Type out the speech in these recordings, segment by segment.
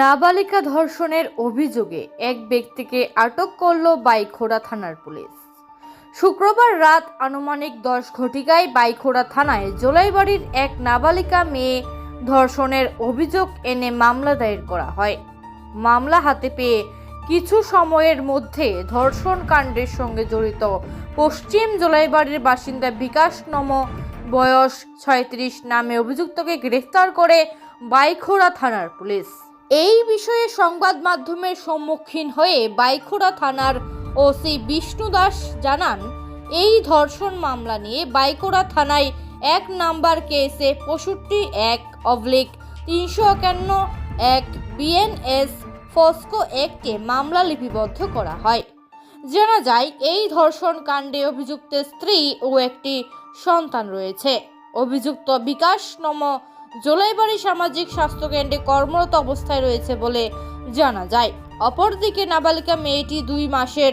নাবালিকা ধর্ষণের অভিযোগে এক ব্যক্তিকে আটক করল বাইখোড়া থানার পুলিশ। শুক্রবার রাত আনুমানিক দশ ঘটিকায় বাইখোড়া থানায় জোলাইবাড়ির এক নাবালিকা মেয়ে ধর্ষণের অভিযোগ এনে মামলা দায়ের করা হয়। মামলা হাতে পেয়ে কিছু সময়ের মধ্যে ধর্ষণ কাণ্ডের সঙ্গে জড়িত পশ্চিম জোলাইবাড়ির বাসিন্দা বিকাশ নম, বয়স ছয়ত্রিশ, নামে অভিযুক্তকে গ্রেফতার করে বাইখোড়া থানার পুলিশ। এই বিষয়ে সংবাদ মাধ্যমের সম্মুখীন হয়ে বাইখোড়া থানার ওসি বিষ্ণু দাস জানান, এই ধর্ষণ মামলা নিয়ে বাইকোড়া থানায় এক নাম্বার কেসে পঁয়ষট্টি এক অবলিক তিনশো একান্ন এক বিএনএস ফস্কো এককে মামলা লিপিবদ্ধ করা হয়। জানা যায়, এই ধর্ষণ কাণ্ডে অভিযুক্তের স্ত্রী ও একটি সন্তান রয়েছে। অভিযুক্ত বিকাশ নম জোলাইবাড়ি সামাজিক স্বাস্থ্যকেন্দ্রে কর্মরত অবস্থায় রয়েছে বলে জানা যায়। অপরদিকে নাবালিকা মেয়েটি দুই মাসের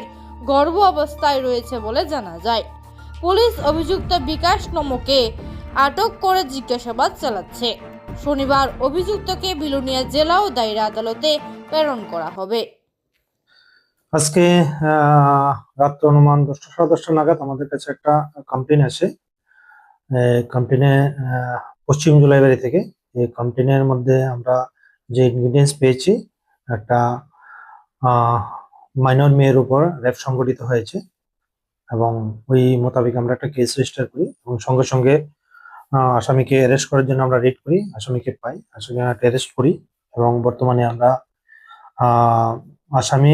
গর্ভ অবস্থায় রয়েছে বলে জানা যায়। পুলিশ অভিযুক্ত বিকাশ নমকে আটক করে জিজ্ঞাসাবাদ চালাচ্ছে। শনিবার অভিযুক্তকে বিলুনিয়া জেলা ও দায়রা আদালতে প্রেরণ করা হবে। আজকে রাত্র অনুমান দশটা সাড়ে দশটা নাগাদ আমাদের কাছে একটা কমপ্লেন আছে কমপ্লেনে পশ্চিম জুলাইবাড়ি থেকে এই কমপ্লেনের মধ্যে আমরা যে ইনগ্রিডিয়েন্টস পেয়েছি একটা মাইনর মেয়ের উপর রেপ সংগঠিত হয়েছে এবং ওই মোতাবেক আমরা একটা কেস রেজিস্টার করি এবং সঙ্গে সঙ্গে আসামিকে অ্যারেস্ট করার জন্য আমরা রেড করি আসামিকে পাই আসামি আসামিকে অ্যারেস্ট করি এবং বর্তমানে আমরা আহ, আসামি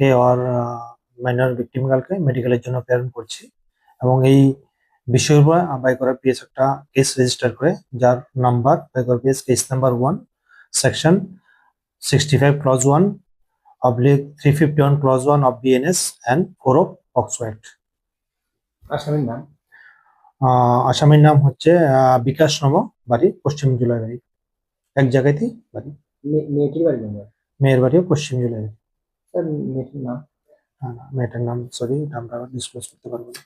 কে ওর মাইনর ভিকটিম গার্লকে মেডিকেলের জন্য প্রেরণ করছি এবং এই উপর বাইকরা পিএস একটা কেস রেজিস্টার করে যার number Baikara PS case number one section sixty five clause one oblique three fifty one clause one of BNS and four of POCSO act আসামির নাম? আসামির নাম হচ্ছে বিকাশ নম বাড়ি পশ্চিম জুলাই বাড়ি এক জায়গাতেই বাড়ি। মেয়েটির বাড়ি মেয়ের বাড়িও পশ্চিম জুলাই বাড়ি স্যার মেয়েটির নাম? মেয়েটার নাম সরি আমরা ডিসক্লোজ করতে পারব না।